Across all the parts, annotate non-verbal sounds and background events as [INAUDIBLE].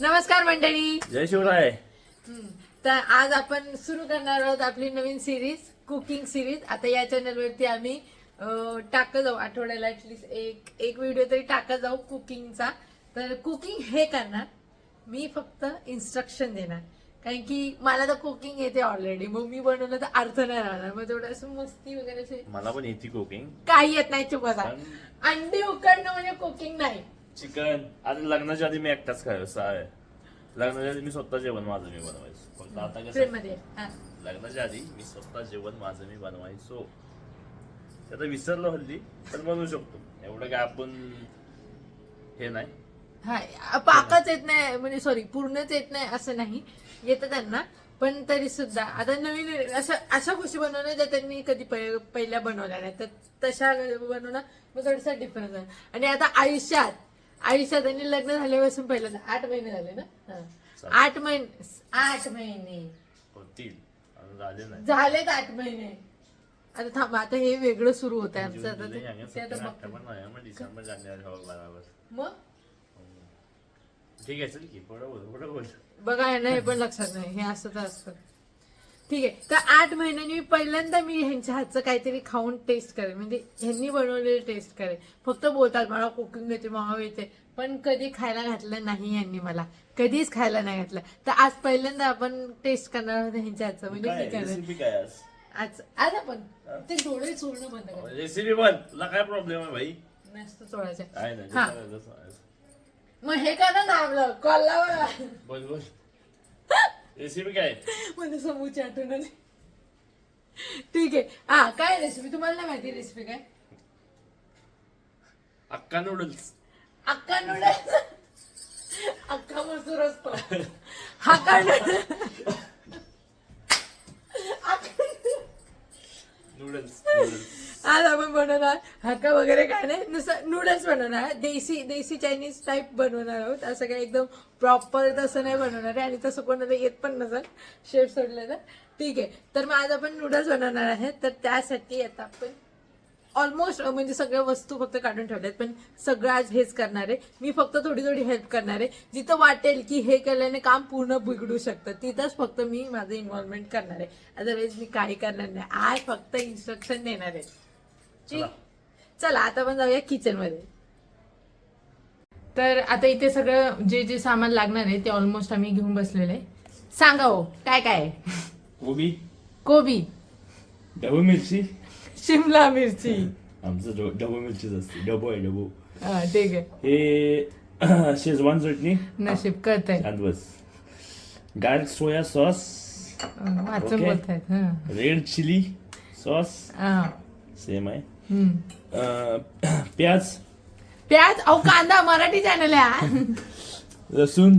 नमस्कार मंडळी. जय शिवराय. तर आज आपण सुरू करणार आहोत आपली नवीन सिरीज कुकिंग सिरीज आता या चॅनलवरती आम्ही अं, टाकत जाऊ आठवड्याला ऍटलीस्ट एक एक व्हिडिओ तरी टाकत जाऊ कुकिंगचा तर कुकिंग हे करणार. मी फक्त इन्स्ट्रक्शन देणार. कारण की मला तर कुकिंग येते ऑलरेडी मग मी बनवलं तर अर्थ नाही राहणार. मग तेवढं असं मस्ती वगैरे असे मला पण येते कुकिंग काही येत नाही चुकत अंडी उकडणं म्हणजे कुकिंग नाही. चिकन आता लग्नाच्या आधी मी एकटाच खायचो आहे लग्नाच्या आधी मी स्वतः जेवण माझं मी बनवायचो. फक्त आता कसं. लग्नाच्या आधी मी स्वतः जेवण माझं मी बनवायचो. आता विसरलो हल्ली पण बनवू शकतो. एवढं काय आपण हे नाही. हा पाकच येत नाही म्हणजे सॉरी पूर्णच येत नाही असं नाही. येतं त्यांना पण तरी सुद्धा आता नवीन अशा अशा गोष्टी बनवणं ज्या त्यांनी कधी पहि- पहिल्या बनवल्या नाही तर तशा बनवणं मग थोडासा डिफरन्स आहे. आणि आता आयुष्यात आयुष्यात त्यांनी लग्न झाल्यापासून पहिल्यांदा. आठ महिने झाले ना? हा. आठ महिने. आठ महिने. होतील. अजून झाले नाही. झालेत आठ महिने. आता थांबा आता हे वेगळं सुरू होत आहे आमचं. आता जुलै, ते- ऑगस्ट, ते आता सप्टेंबर, बघतो. ऑक्टोबर नोव्हेंबर डिसेंबर जानेवारी हो बरोबर. मग? ठीक आहे चल की पुढं बोल पुढं बोल. बघा आहे ना हे पण लक्षात नाही. हे असं तर असतं. ठीक आहे. तर आठ महिन्यांनी मी पहिल्यांदा मी ह्यांच्या हातचं काहीतरी खाऊन टेस्ट करेन. म्हणजे ह्यांनी बनवलेलं टेस्ट करेन. फक्त बोलतात मला कुकिंग येते मावा येते. पण कधी खायला घातलं नाही यांनी मला. कधीच खायला नाही घातलं. तर आज पहिल्यांदा आपण टेस्ट करणार आहोत ह्यांच्या हातचं. म्हणजे आज? आज आपण ते डोळे चोळणं बंद कर. रेसिपी बन तुला काय प्रॉब्लेम आहे भाई? नसतं चोळायचं. मग हे करा ना आपलं कॉलला बोल बोल. रेसिपी काय मला समोरची आठवण आली ठीक आहे हा काय रेसिपी तुम्हाला नाही माहिती रेसिपी काय अक्का नूडल्स अक्का नूडल्स अक्का मसूर असतो हा नूडल्स नूडल्स [LAUGHS] आज आपण बनवणार हक्का वगैरे काय नाही. नुसतं नूडल्स बनवणार. देसी देसी चायनीज टाईप बनवणार आहोत. असं काही एकदम प्रॉपर तसं नाही बनवणार आहे. आणि तसं कोणाला येत पण नसेल. शेफ सोडलं तर. ठीक आहे. तर मग आज आपण नूडल्स बनवणार आहे. तर त्यासाठी आता आपण ऑलमोस्ट म्हणजे सगळ्या वस्तू फक्त काढून ठेवल्यात पण सगळं आज हेच करणार आहे. मी फक्त थोडी थोडी हेल्प करणार आहे. जिथं वाटेल की हे केल्याने काम पूर्ण बिघडू शकतं तिथंच फक्त मी माझं इन्व्हॉल्वमेंट करणार आहे. अदरवाईज मी काही करणार नाही. आज फक्त इन्स्ट्रक्शन देणार आहे. ठीक? चला. आता आपण जाऊया किचनमध्ये. तर आता इथे सगळं जे जे सामान लागणार आहे ते ऑलमोस्ट आम्ही घेऊन बसलेले आहे. सांगा हो काय काय? आहे? कोबी. कोबी. डबू मिरची. शिमला मिरची. आमचं डब- डबू मिरचीच असते. डबू आहे डबू. हा, ठीक आहे हे [CLEARS THROAT] शेजवान चटणी. नशीब कळत आहे शांत बस. Garlic soya sauce. वाचून Okay. बोलतायत हं. Red chilli sauce. हा. सेम आहे. अं, [CLEARS THROAT] प्याज. प्याज? अहो कांदा मराठी चॅनल आहे हा. [LAUGHS] लसूण.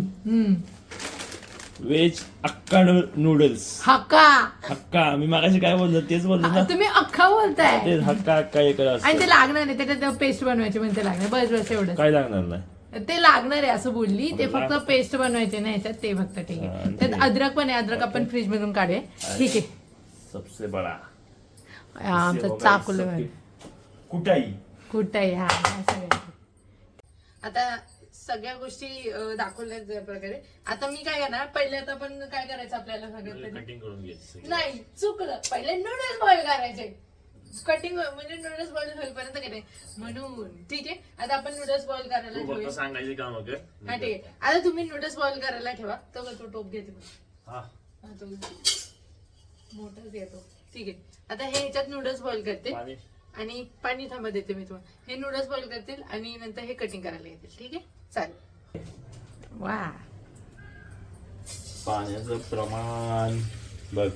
व्हेज अक्का नूडल्स. हक्का. हक्का. मी मागाशी काय बोललो तेच बोललो ना. तुम्ही अख्खा बोलताय. तेच हक्का हक्का एक आणि ते लागणार आहे त्याच्यात पेस्ट बनवायची म्हणते लागणार. बस बस एवढं काय लागणार नाही? ते लागणार आहे असं बोलली. ते फक्त पेस्ट बनवायचे ना ह्याच्यात ते फक्त ठीक हा, आहे त्यात ते- अद्रक पण आहे अद्रक आपण फ्रीज मधून काढूया. ठीक आहे. सबसे बडा. हा, आमचा चाकूल कुठाई कुठं आहे हा हा सगळं. आता सगळ्या गोष्टी अं, दाखवल्यात ज्या प्रकारे. आता मी काय करणार? पहिले आता आपण काय करायचं आपल्याला सगळं? कटिंग करून घ्यायची नाही चुकलं. पहिले नूडल्स बॉईल करायचे. कटिंग म्हणजे नूडल्स बॉईल होईपर्यंत काय म्हणून ठीक आहे? आता आपण नूडल्स बॉईल करायला तू ठेवूया. फक्त सांगायची काम हा कर ठीक आहे. आता तुम्ही नूडल्स बॉईल करायला ठेवा. तो तो टोप घेते मी. हा. हा, तो मोठाच येतो ठीक आहे. आता हे ह्याच्यात नूडल्स बॉईल करते. पाणी. आणि पाणी थांबा देते मी तुम्हाला. हे नूडल्स बॉईल करतील आणि नंतर हे कटिंग करायला येतील. ठीक आहे? चालेल. वा. पाण्याचं प्रमाण बघ.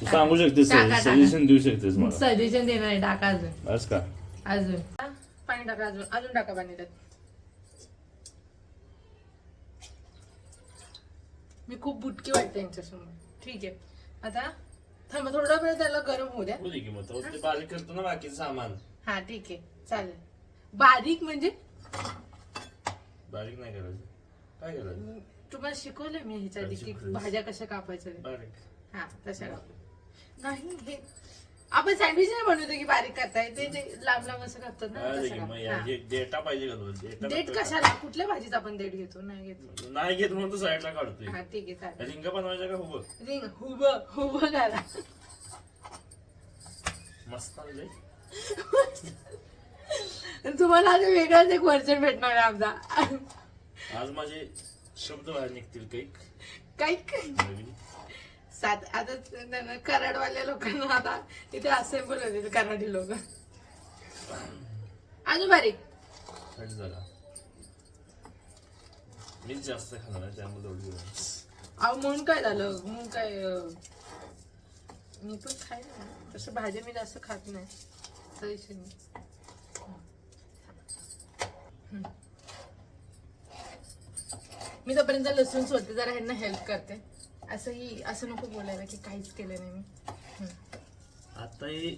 तू सांगू शकतेस टाका. सजेशन देऊ शकतेस मला. सजेशन देणार आहे टाका अजून. बस का? अजून. हा, पाणी टाका अजून. अजून टाका पाणी त्यात. मी खूप बुटकी वाटते यांच्यासमोर. ठीक आहे. आता थांबा थोडा वेळ त्याला गरम होऊ द्या. बोली की मग. तो ते बारीक करतो ना बाकीचं सामान. हा ठीक आहे. चालेल. बारीक म्हणजे बारीक नाही करायचं काय करायचं तुम्हाला शिकवलंय मी ह्याच्या आधी की. भाज्या कशा कापायच्या ते. बारीक हा तशा काप नाही हे आपण सँडविच नाही बनवतो की बारीक करताय ते ते लांब लांब असं करतात ना अरे तसं की मग करा. या- हा. जे- डेटा पाहिजे का तुला डेटा डेट नको कशाला कुठल्या भाजीत आपण डेट घेतो नाही घेतो? नाही घेत म्हणून तू साईडला काढतोय हा ठीक आहे चालेल रिंग बनवायचा का हो रिंग हुब हुब करा मस्त आणलंय. [LAUGHS] तुम्हाला आज वेगळाच एक वर्जन भेटणार आहे आमचा. आज माझे शब्द बाहेर निघतील काही काही नवीन. सात आता त्यांना कराडवाल्या लोकांना आता इथे असेंबल होते कराडी लोक. अजून बारीक थंड झाला. मीच जास्त खाणार आहे त्यामुळे तेवढी वेळ. अहो म्हणून काय झालं? म्हणून काय अं, मी पण खाय ना तसं भाज्या मी जास्त खात नाही. हम्म. मी तोपर्यंत लसूण सोलते जरा ह्यांना हेल्प करते. असंही असं नको बोलायला की काहीच केलं नाही मी. आता ही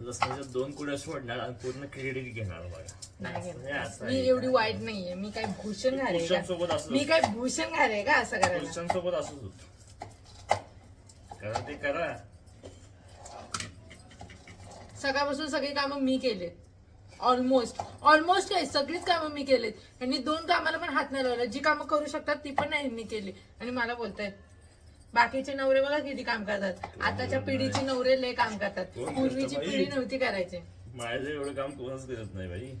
लसणाच्या दोन कुड्या सोडणार आणि पूर्ण क्रेडिट घेणार बघा. नाही घेणार. असं मी एवढी का? वाईट नाहीये. मी काय भूषण घाले पुरुषांसोबत असं मी काय भूषण घाले का असं करायला? पुरुषांसोबत असंच होत. करा ते करा. सकाळपासून सगळी कामं मी केलेत. ऑलमोस्ट ऑलमोस्ट काय सगळीच कामं मी केलेत. यांनी दोन कामाला पण हात नाही लावला. जी कामं करू शकतात ती पण नाही यांनी केली. आणि मला बोलतायत बाकीचे नवरे बघा किती काम करतात. आताच्या पिढीचे नवरे लय काम करतात. पूर्वीची? पिढी नव्हती करायची. माझं एवढं काम कोणच करत नाही बाई.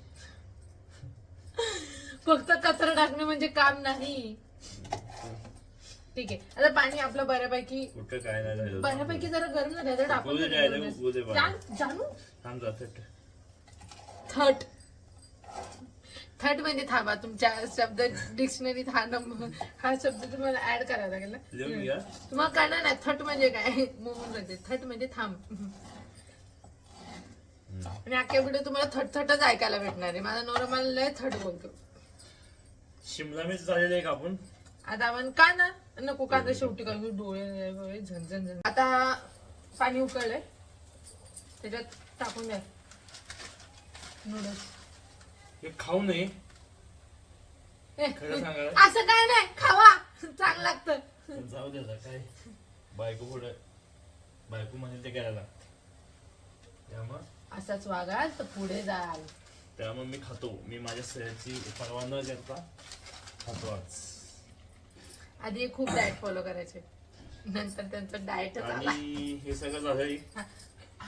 फक्त कचरा टाकणं म्हणजे काम नाही. ठीक आहे. आता पाणी आपलं बऱ्यापैकी बऱ्यापैकी जरा गरम झालं. तर टाकून. जाण- थट. थट म्हणजे थांबा तुमच्या शब्द डिक्शनरीत हा नंबर हा शब्द तुम्हाला ऍड करावा लागेल ना? तुम्हाला कळणार नाही थट म्हणजे काय? म्हणून म्हणते थट म्हणजे थांब. आणि अख्ख्या व्हिडिओ तुम्हाला थट थटच ऐकायला भेटणार आहे. माझा नवरा मला लय थट बोलतो. शिमला मिरच झालेली आहे कापून आता आपण कांदा नको कांदा शेवटी करू. डोळे डोळे झणझण झण आता पाणी उकळलंय. त्याच्यात टाकून द्या. नूडल्स हे खाऊ नये. ए, खरं सांगा असं काय नाही खावा. चांगलं लागतं. जाऊ दे काय? बायको पुढे बायको म्हणेल ते करायला त्यामुळं असाच वागाल तर पुढे जाल. त्यामुळे मी खातो. मी माझ्या शरीराची परवा न करता खातो आज. आधी खूप डाएट फॉलो करायचे. नंतर त्यांचं डाएट आणि हे सगळं झालंय.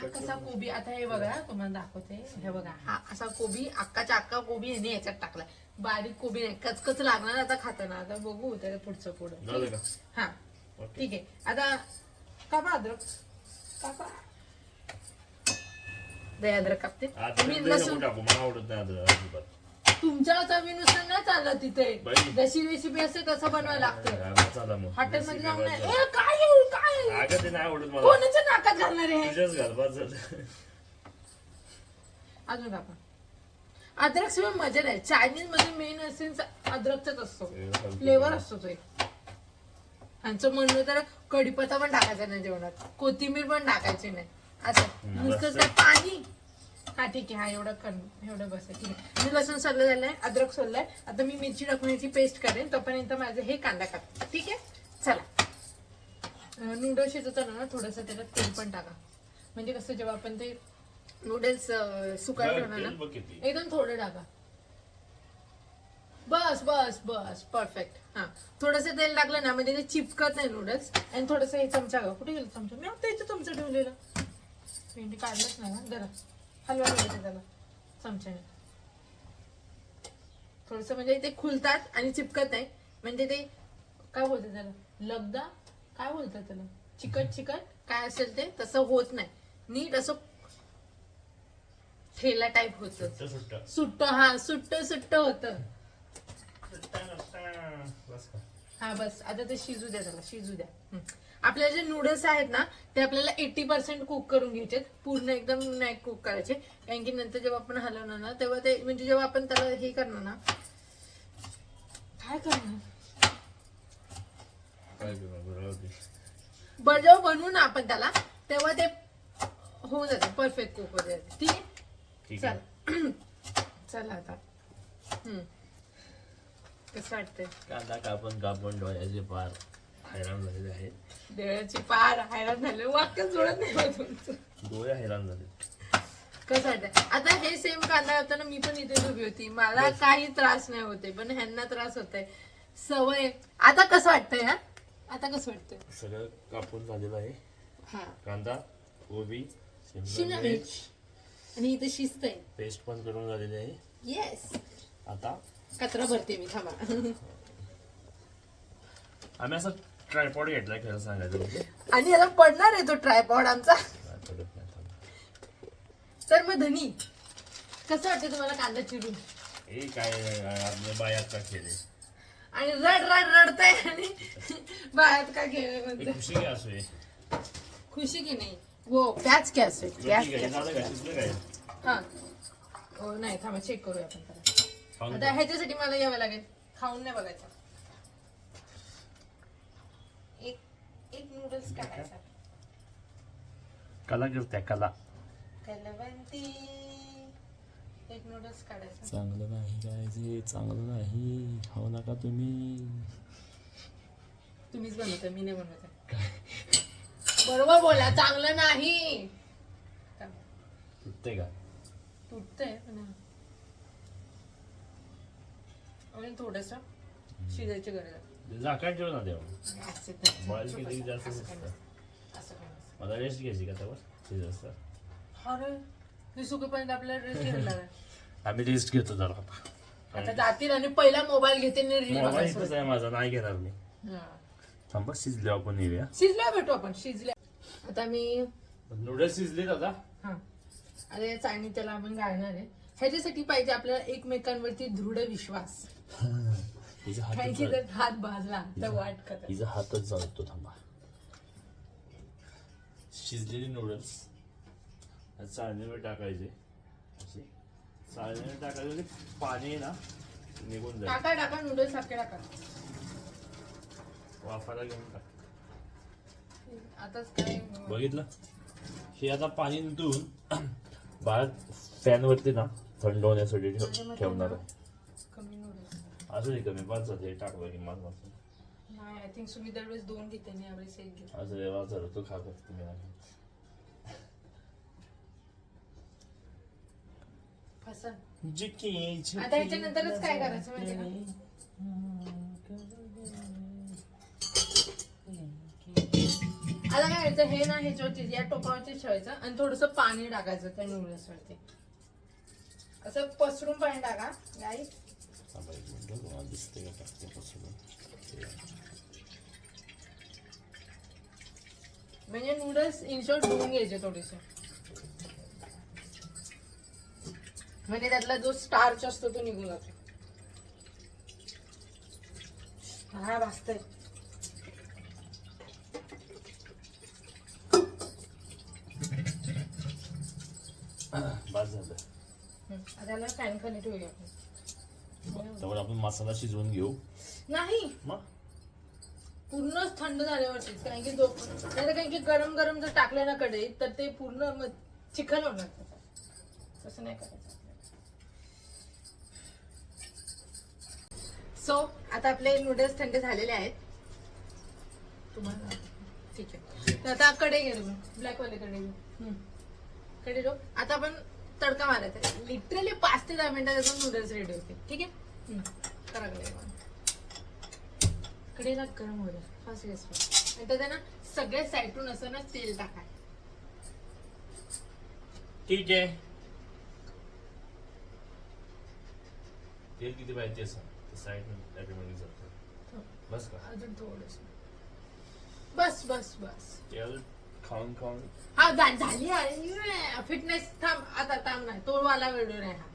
हा कसा कोबी आता हे बघा तुम्हाला दाखवते. हे बघा हा असा कोबी अक्काच्या अक्का कोबी ह्याने याच्यात टाकलाय. बारीक कोबी नाही कचकच लागणार आता खाताना. आता बघू त्याचं पुढचं पुढं. हा. ठीक आहे. आता कापा अद्रक. कापा. दही अद्रक कापते. मी लसूण टाकू मला आवडत नाही अद्रक अजिबात. तुमच्या चवीनुसार नाही चालत तिथे. बाई. जशी रेसिपी असते तसं बनवायला लागतं. चला मग. हॉटेलमध्ये जाऊन नाही Recipe ए, काय काय आहे? अगं ते नाही आवडत मला. कोणाच्या नाकात घालणार आहे? तुझ्याच झालं. अजून कापा अद्रक शिवाय मजा नाही चायनीजमध्ये मेन असेल अद्रकचाच असतो. फ्लेवर असतो तो एक. ह्यांचं म्हणणं तर कढीपत्ता पण टाकायचा नाही जेवणात. कोथिंबीर पण टाकायची नाही. असं. नुसतं. काय पाणी. हा ठीक आहे हा एवढं कर एवढं बस आहे ठीक आहे. मी लसूण सोडलं झालंय अद्रक सोडलंय आता मी मिरची टाकून याची पेस्ट करेन तोपर्यंत माझं हे कांदा काप. ठीक आहे? चला. नूडल्स शिजवताना ना थोडंसं त्याच्यात तेल पण टाका. म्हणजे कसं जेव्हा आपण ते नूडल्स सुकायला ठेवणार ना एकदम थोडं टाका. बस बस बस परफेक्ट हा थोडस तेल टाकलं ना म्हणजे ते चिपकत नाही नूडल्स आणि थोडस हे चमचा कुठे गेलं चमचा? मी आता इथे चमचा ठेवलेला. काढलंच नाही ना जरा. हलवा लावायचा त्याला चमच्याने. थोडस म्हणजे ते खुलतात आणि चिपकत नाही. म्हणजे ते काय बोलतात त्याला? लगदा? काय बोलतात त्याला? चिकट चिकट काय असेल ते तसं होत नाही. नीट असं ठेला टाईप होत. सुट्ट हा सुट्ट सुट्ट होत. हा बस. आता ते शिजू द्या त्याला शिजू द्या. आपल्याला जे नूडल्स आहेत ना ते आपल्याला एटी पर्सेंट कुक करून घ्यायचे पूर्ण एकदम नाही कुक करायचे. कारण की नंतर जेव्हा आपण हलवणार ना तेव्हा ते म्हणजे जेव्हा आपण त्याला हे करणार ना काय करणार? जेव्हा बनवू ना आपण त्याला तेव्हा ते होऊन जाते परफेक्ट कुक होते. ठीक आहे? चल. [CLEARS THROAT] चला आता. कसं वाटतंय? कांदा कापून कापून डोळ्याचे पार. हैराण झालेले आहेत देवाची पार हैराण झाले. वाक्य जुळत नाही बा तुमचं. डोळे हैराण झाले. कसं आता हे सेम कांदा होताना मी पण इथे उभी होती. मला काही त्रास नाही होते पण ह्यांना त्रास होतोय सवय. आता कसं वाटतंय हा? आता कसं वाटतंय? सगळं कापून झालेलं आहे. हा. कांदा कोबी शिमला शिमला मिर्च. मिर्च आणि इथे शिस्त आहे. पेस्ट पण करून झालेली आहे. येस आता कचरा भरते मी थांबा. आम्ही असं ट्रायपॉड घेतलाय खरं सांगायचं म्हणजे. आणि याला पडणार आहे तो ट्रायपॉड आमचा. तर मग धनी कसं वाटतं तुम्हाला कांदा चिरून? हे काय आपल्या बायात का केले आणि रड रड रडताय आणि बाहेर का गेले हे म्हणते खुशी असू हे? खुशी की नाही? वो प्याच असेल ठीक प्याच हे झालं काय शिजलं काय? हा. हो नाही थांबा चेक करूया आपण. खाऊन आता ह्याच्यासाठी मला यावं लागेल. खाऊन नाही बघायचं एक एक नूडल्स काढायचा कला करते कला कलवंती एक नूडल्स काढायचा चांगलं नाही काय जे चांगलं नाही. खाऊ नका तुम्ही. तुम्हीच बनवता मी नाही बनवत. बरोबर बोला चांगलं नाही. तुटते का? तुटतंय पण हा. आणि थोडस शिजायची गरज आहे. झाकण ठेव ना देवा. बॉईल केलं की जास्त. मला रेस्ट घ्यायची का त्यावर अरे हे सुकेपर्यंत आपल्याला रेस्ट घ्यायला लागेल आम्ही रेस्ट घेतो जरा आता. जातील आणि पहिला मोबाईल घेते मोबाईल. इथंच आहे माझा नाही घेणार मी. हा. थांबा शिजले आपण येऊया. शिजल्या भेटू आपण शिजल्या. आता मी नूडल्स शिजले दादा हा. या चाळणी त्याला आपण घालणार आहे. ह्याच्यासाठी पाहिजे आपल्याला एकमेकांवरती दृढ विश्वास. हिचा जळ- हात भाजला तर वाट करत हिचा हातच जळतो थांबा. शिजलेले नूडल्स चाळणीवर टाकायचे. असे. चाळणीवर टाकायचे म्हणजे पाणी आहे ना निघून जाईल. टाका टाका नूडल्स सारखे टाका. वाफायला घेऊन टाक. आताच काय बघितलं? हे आता पाणी निघून [CLEARS THROAT] बाहेर फॅन वरती ना थंड होण्यासाठी ठेव- ठेवणार आहे. कमी नूडल्स असं नाही कमी पाच जाते टाकलं की माझं असं. नाही आय थिंक तुम्ही दरवेळेस दोन घेते आणि यावेळेस एक घेते. असं तू खा फक्त तुम्ही नाही खात. फसा जिकी आता ह्याच्यानंतरच काय करायचं माहिती का? आता काय करायचं हे ना ह्याच्यावरती या टोपावरती ठेवायचं आणि थोडस पाणी टाकायचं त्या नूडल्स वरती असं पसरून पाणी टाका गाई थांबा एक मिनिटं, तुम्हाला दिसते का टाकल्यापासून म्हणजे नूडल्स इनशॉर्ट धुवून घ्यायचे थोडेसे. म्हणजे त्यातला जो स्टार्च असतो तो निघून जातो. हा भाजतंय. बाद झालं. आता फॅन खाली ठेवूया आपण. त्यावर आपण मसाला शिजवून घेऊ. नाही. मग? पूर्णच थंड झाल्यावरतीच कारण की झोप नाही तर कारण की गरम गरम जर टाकलं ना कढईत तर ते पूर्ण मग चिखल होणार. त्याचं. तसं नाही करायचं सो आता आपले नूडल्स थंड झालेले आहेत. तुम्हाला ठीक आहे. तर आता कडे घे ब्लॅक वाले कडे घेऊ हम्म. कडे घेऊ. आता आपण तडका मारायचा लिटरली पाच ते दहा मिनिटात नूडल्स रेडी होते ठीक आहे? कडे कडेला गरम हो द्या फास्ट गॅस आणि त्याच्या ना सगळ्या साईडून असं ना तेल टाका ठीक आहे. तेल किती पाहिजे असं साईड ऑटोमॅटिक जातं. बस का? अजून थोडस. बस बस बस. तेल खाऊन खाऊन. हा झाली फिटनेस थांब. आता थांब नाही. तो वाला व्हिडिओ नाही हा.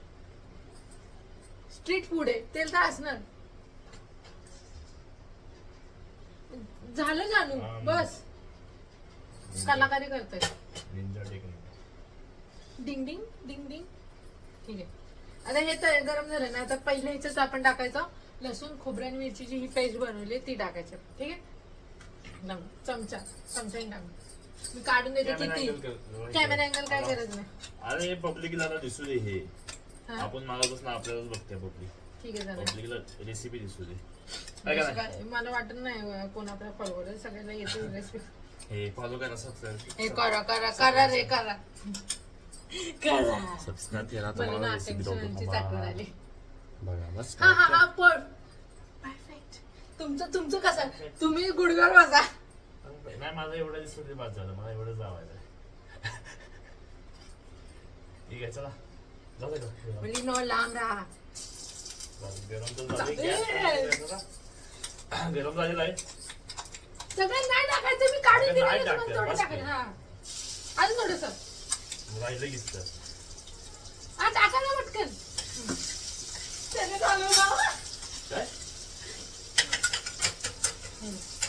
स्ट्रीट फूड आहे तेल तर असणार. झालं मग. बस. कलाकारी करतोय. डिंग डिंग डिंग डिंग. ठीक आहे. आता हे तर गरम झालं ना आता पहिल्या ह्याच्यात आपण टाकायचं लसूण खोबऱ्या आणि मिरचीची ही पेस्ट बनवली ती टाकायची. ठीक आहे? चमचा चमच्याने टाक. मी काढून देते किती? कॅमेरा अँगल काय गरज नाही. अरे पब्लिकला दिसू दे हा. आपण मागापासून आपल्यालाच बघते पब्लिक. ठीक आहे झालं पब्लिकला रेसिपी दिसू दे. काय का नाही काय- मला वाटत नाही कोण आपल्या फॉलोवर सगळ्यांना येते रेसिपी हे फॉलो करा सबस्क्राईब हे करा करा करा रे करा. करा. सबस्क्राईब केला तर मला मला ना रेसिपी अटेन्शनची दाखवतो आठवण आली. बघा बस. हा हा हा पण परफेक्ट तुमचं तुमचं कसं? तुम्ही गुडघर बसा. नाही मला एवढं दिसलं तरी बाद झालं. मला एवढं जावायचं ठीक आहे चला. म्हणजे नो लांब राहा गरम झालेला आहे सगळं नाही टाकायचं मी काढून नाही थोडं टाकायचं की. हा अजून थोडस राहिलं हा टाका ना पटकन त्याने चालू ना काय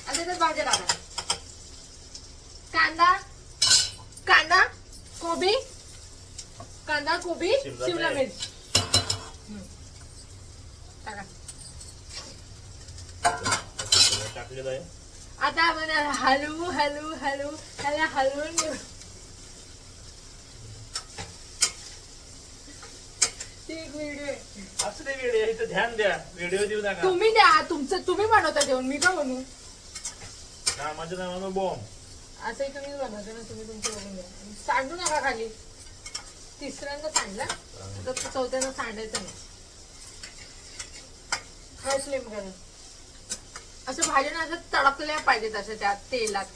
आता त्यात भाज्या टाका कांदा कांदा कोबी कांदा कोबी शिमला मिरच. आता आपण हलवू हलवू हलवू ह्याला हलवून घेऊ. ध्यान द्या. व्हिडिओ देऊ नका. तुम्ही द्या तुमचं तुम्ही बनवता जेवण मी का बनवू? कामाच्या नावानं बॉम्ब असंही तुम्ही बनवता ना तुम्ही तुमचं बघून आणि सांडू नका खाली. तिसऱ्यांदा सांडला. तर चौथ्यांदा सांडायचं नाही. हाय फ्लेम करा असं भाज्या ना असं तडकल्या पाहिजेत असं त्या तेलात.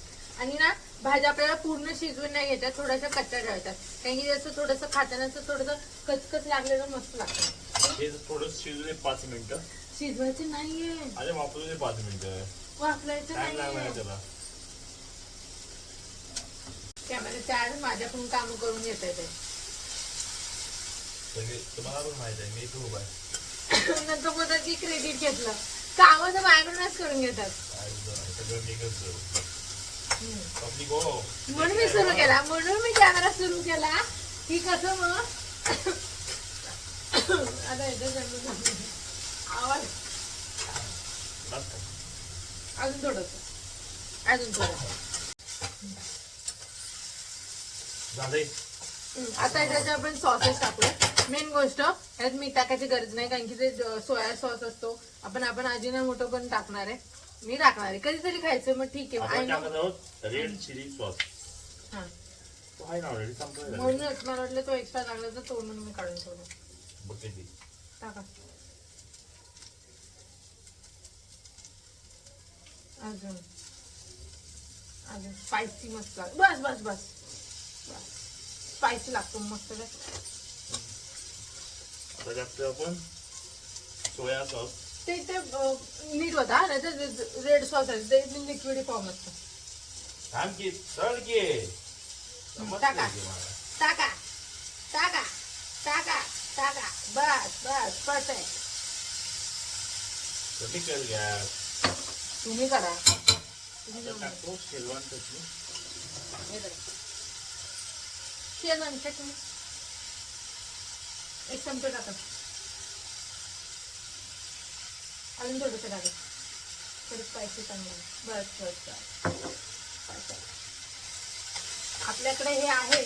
आणि ना भाज्या आपल्याला पूर्ण शिजवून नाही घ्यायच्या थोड्याशा कच्च्या ठेवायच्यात कारण की असं थोडंसं खाताना थोडंसं कचकच लागलेलं मस्त लागतं. हे थोडं पाच मिनिटं. शिजवायचं नाहीये. अरे वापरू दे पाच मिनिटं. वापरायचं आहे त्याला. कॅमेरा चार माझ्याकडून काम करून येते सगळे तुम्हाला पण माहीत आहे मी इथे उभा आहे. नंतर बोलतात की क्रेडिट घेतलं? काम तर करून घेतात. काय सुद्धा नाही, सगळं मी करतो पब्लिक हो? म्हणून मी सुरू केला. म्हणून मी कॅमेरा सुरू केला. की कसं मग? आता याच्यात. आवाज. बस? अजून थोडस अजून थोडं. झालंय. आता याच्यात आपण सॉसेस टाकूया. मेन गोष्ट यात मीठ टाकायची गरज नाही कारण की ते सोया सॉस असतो. आपण आपण अजिना मोठं पण टाकणार आहे. मी टाकणार आहे. कधीतरी खायचं मग ठीक आहे. टाकत आहोत रेड चिली सॉस हा. ना म्हणूनच मला वाटलं तो एक्स्ट्रा लागला तर तो म्हणून मी काढून ठेवला. टाका. अजून. अजून स्पायसी मस्त लाग बस बस. बस. स्पायसी लागतो मस्त आता टाकतोय आपण सोया सॉस. ते ते नीट होता रेड सॉस आहे ते लिक्विड फॉर्म असतं. थांब की चढ की. टाका. टाका. टाका. टाका. टाका. बस बस परफेक्ट कमी कर गॅस. तुम्ही करा. तुम्ही शेजवान चटणी. शेजवान चटणी एक चमचा टाका अजून थोडंसं टाका थोडं स्पायसी चांगलं बस बस. आपल्याकडे हे आहे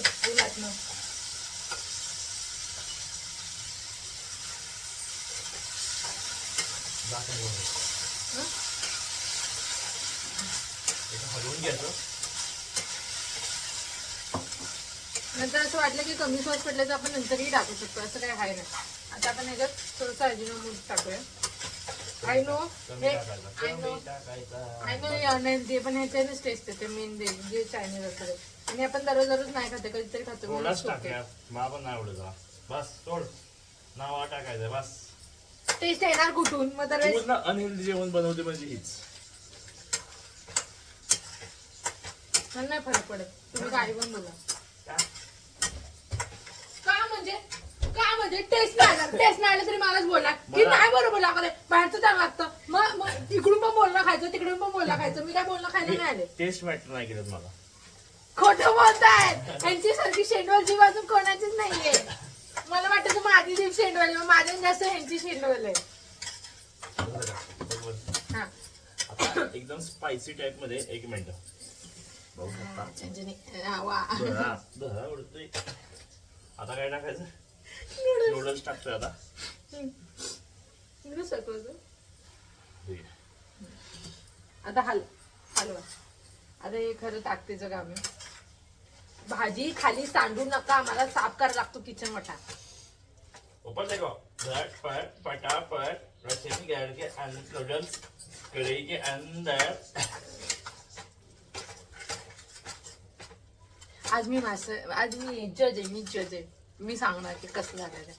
हलवून घ्यायचं नंतर असं वाटलं की कमी सॉस पडलं तर आपण नंतरही टाकू शकतो असं काही आहे नाही. आता आपण ह्याच्यात थोडंसं अजिनोमोटो टाकूया. आय नो हे आय नो आय नो हे अनहेल्दी पण ह्याच्यानेच टेस्ट येते मेन जे जे चायनीज असतं ते. आणि आपण दररोज दररोज नाही खाते कधीतरी खातो म्हणून पण नाही आवडत हा. बस सोड. नावा टाकायचं बस. टेस्ट येणार कुठून? मग दरवेळेस पूर्ण अनहेल्दी जेवण बनवते म्हणजे हीच. मला नाही फरक पडत. तुम्ही काही पण बोला. म्हणजे का म्हणजे टेस्ट नाही आला? टेस्ट नाही आला तरी मलाच बोलला की नाही बरोबर लागत बाहेरचं चांगलं लागतं. मग मग इकडून पण बोलणं खायचं तिकडून पण बोलणं खायचं. मी काय बोलणं खायला नाही आले. टेस्ट मॅटर नाही केलं मला खोटं बोलताय. यांची सारखी शेंडवलची बाजू कोणाचीच नाहीये. मला वाटतं तू माझी जीव शेंडवल आहे, माझ्या जास्त ह्यांची शेंडवल आहे. हा. आता एकदम स्पायसी टाइपमध्ये एक मिनिट. बघू शकता. हा, वा. उडतोय. आता काय टाकायचं? नूडल्स टाकतोय आता. आता हल हलवा. आता हे खरं ताकदीचं काम आहे भाजी खाली सांडू नका आम्हाला साफ करायला लागतो किचन मटा ऊपर देखो. झटपट फटाफट रेसिपी गैर के अंदर नूडल्स कढ़ाई के अंदर. आज मी मास आज मी जज आहे मी जज आहे. मी सांगणार की कसं झालं ते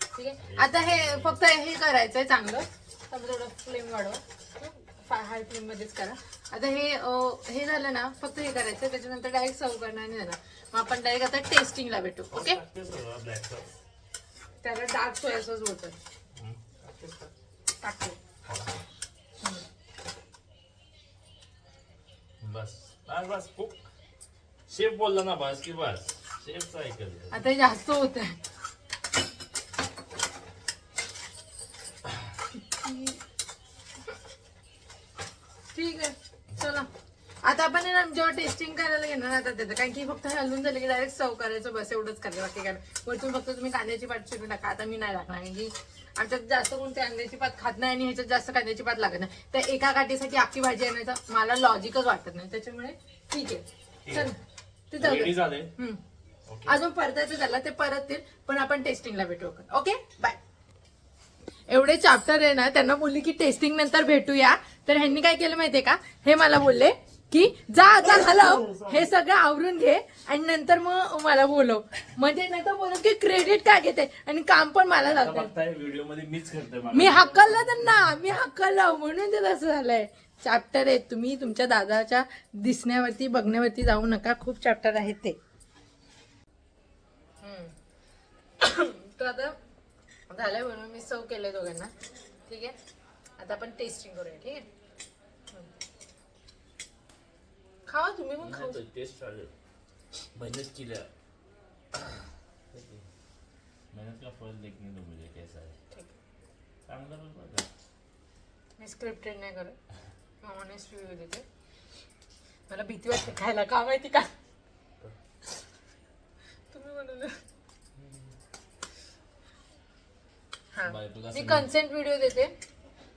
ठीक आहे? आता हे फक्त हे करायचंय चांगलं. तर थोडं फ्लेम वाढवा. हाय फ्लेम मध्येच करा. आता हे हे झालं ना फक्त हे करायचं त्याच्यानंतर डायरेक्ट सर्व करणार नाही झालं. मग आपण डायरेक्ट आता टेस्टिंगला भेटू ओके त्याला डार्क सोया सॉस बोलतात टाकतो. बस बस बस. खूप शेफ बोलला ना बस की बस. शेफचं ऐकलं आता जास्त होत आहे ठीक आहे चला. आता आपण आहे ना जेव्हा टेस्टिंग करायला घेणार आता त्याचं कारण की फक्त हे हलवून झालं की डायरेक्ट सर्व करायचं बस एवढंच करायचं बाकी काय नाही. वरतून फक्त तुम्ही कांद्याची पात चिरून टाका आता मी नाही टाकणार कारण की आमच्यात जास्त कोणते कांद्याची पात खात नाही आणि ह्याच्यात जास्त कांद्याची पात लागत नाही. तर एका काठीसाठी अख्खी भाजी आणायचं मला लॉजिकच वाटत नाही. त्याच्यामुळे ठीक आहे. चल. ते जाऊ दे. रेडी झाले? हम्म. ओके अजून परतायचं झालं ते परततील पण आपण टेस्टिंगला भेटू ओके बाय एवढे चॅप्टर आहे ना त्यांना बोलली की टेस्टिंग नंतर भेटूया. तर ह्यांनी काय केलं माहितीये का? हे मला बोलले की जा आता हलव हे सगळं आवरून घे आणि नंतर मग मला बोलव. म्हणजे नाही बोलव की क्रेडिट काय घेते? आणि काम पण मला आता जातं बघताय व्हिडिओमध्ये मीच करतोय मला. मी हक्कललं त्यांना. मी हक्कललं म्हणून ते तसं झालंय. चॅप्टर आहेत तुम्ही तुमच्या दादाच्या दिसण्यावरती बघण्यावरती जाऊ नका. खूप चॅप्टर आहेत ते. [COUGHS] तर आता झालंय म्हणून मी सर्व केलंय दोघांना. ठीक आहे? आता आपण टेस्टिंग करूया ठीक आहे. खावा तुम्ही पण खाऊ. तो टेस्ट चालेल मेहनत केल्या. मेहनत का फल देखने दो मुझे कैसा है ठीक चांगलं मी स्क्रिप्टेड नाही करत. [LAUGHS] ऑनेस्ट रिव्ह्यू देते मला भीती वाटते खायला. का माहिती का? तुम्ही म्हणून. हा. मी कन्सेंट व्हिडिओ देते.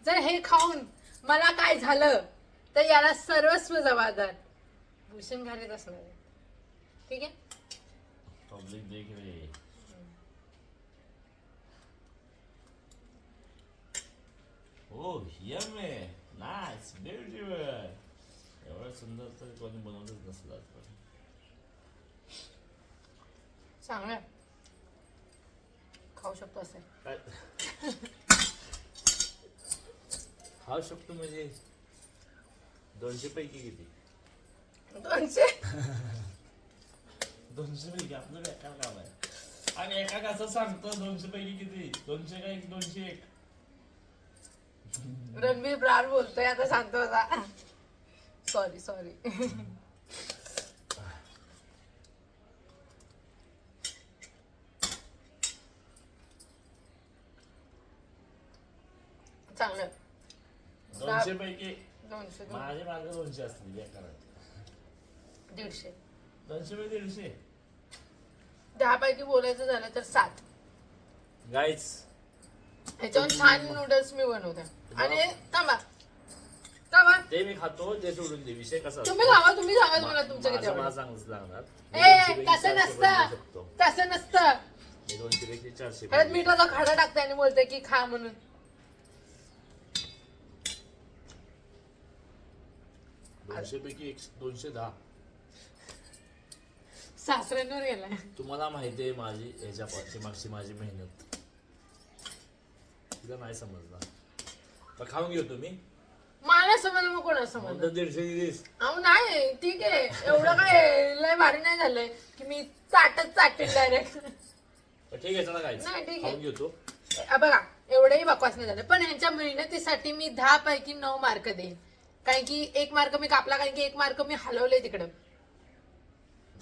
जर हे खाऊन मला काय झालं तर याला सर्वस्व जबाबदार. भूषण घालीत असणार. ठीक आहे? पब्लिक देख रही है नाइस ब्युटिफुल एवढं सुंदर तर कोणी बनवलंच नसलं आजपर्यंत. चांगलं आहे. खाऊ शकतो असं काय खाऊ शकतो म्हणजे दोनशे पैकी किती दोनशे दोनशे पैकी आपलं काय काय काम आहे आणि एका कसं सांगतो दोनशे पैकी किती दोनशे काय दोनशे एक रणबीर ब्रार बोलतोय आता सांगतो होता सॉरी सॉरी चांगलं. दोनशे पैकी दोनशे दोन- माझे मार्ग दोनशे असतील दीडशे. दोनशे पैकी दीडशे. दहा पैकी बोलायचं झालं तर सात. गाईच ह्याच्यावर छान नूडल्स मी बनवते. आणि थांबा. थांबा. ते मी खातो ते सोडून दे. विषय कसा तुम्ही तुम्ही सांगा तुम्हाला तुमचं किती मला लागणार. ए तसं नसतं. तसं मी दोनशे पैकी चारशे परत बनवू मिठाचा खाडा टाकताय आणि बोलते की खा म्हणून. दोनशे पैकी एक दोनशे दहा. सासऱ्यांवर गेलाय. तुम्हाला माहिती आहे माझी ह्याच्या मागची माझी मेहनत. तिला नाही समजणार. तर खाऊन घेऊ तुम्ही. मला समजलं मग कोणा समजलं? नंतर दीडशे दिलीस अहो नाही ठीक आहे. एवढं काय लय भारी नाही झालंय की मी चाटत चाटेल डायरेक्ट ठीक आहे चला नाही, काय ठीक आहे. खाऊन घेतो. बघा एवढंही बकवास नाही झालं. पण ह्यांच्या मेहनतीसाठी मी दहा पैकी नऊ मार्क देईन. कारण की एक मार्क मी कापला कारण की एक मार्क मी हलवले तिकडं.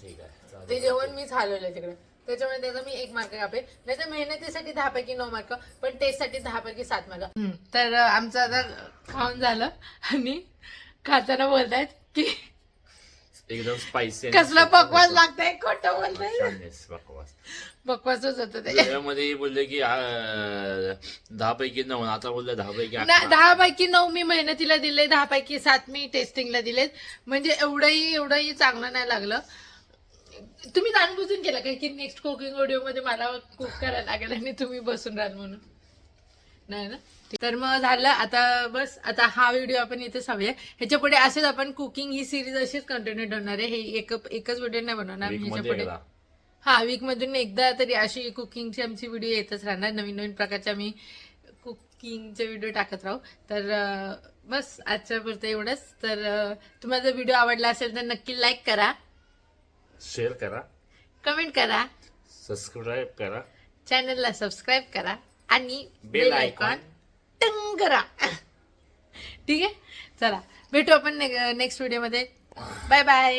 ठीक आहे चालेल. ते जेवण मीच हलवलंय तिकडे. त्याच्यामुळे त्याचा मी एक मार्क कापेल नाही तर मेहनतीसाठी दहा पैकी नऊ मार्क पण टेस्टसाठी दहा पैकी सात मार्क तर आमचं आता खाऊन झालं. आणि खाताना बोलतायत की एकदम स्पायसी कसला पकवास लागतंय खोटं बोलतंय. पकवास बकवासच होतं ते. त्यामध्ये बोलले की दहा पैकी नऊ. आता बोलले दहा पैकी. दहा पैकी नऊ मी मेहनतीला दिले दहा पैकी सात मी टेस्टिंगला दिलेत. म्हणजे एवढंही एवढंही चांगलं नाही लागलं. तुम्ही जाणबुजून केलं काय की नेक्स्ट कुकिंग व्हिडिओमध्ये मला कुक करायला लागेल आणि तुम्ही बसून राहाल म्हणून? नाही ना? तर मग झालं आता बस आता हा व्हिडिओ आपण इथे सांगूया ह्याच्या पुढे असेच आपण कुकिंग ही सिरीज अशीच कंटिन्यू ठेवणार आहे. हे एक एकच व्हिडिओ नाही बनवणार. ह्याच्या पुढे. हा वीक मधून एकदा तरी अशी कुकिंगची आमची व्हिडिओ येतच राहणार. नवीन नवीन प्रकारचे आम्ही कुकिंगचे व्हिडिओ टाकत राहू. तर बस आजच्या पुरतं एवढंच. तर तुम्हाला जर व्हिडिओ आवडला असेल तर नक्की लाईक करा. शेअर करा. कमेंट करा. सबस्क्राईब करा. चॅनलला सबस्क्राईब करा आणि बेल आयकॉन टंग करा. ठीक आहे? चला भेटू आपण नेक्स्ट व्हिडिओमध्ये बाय बाय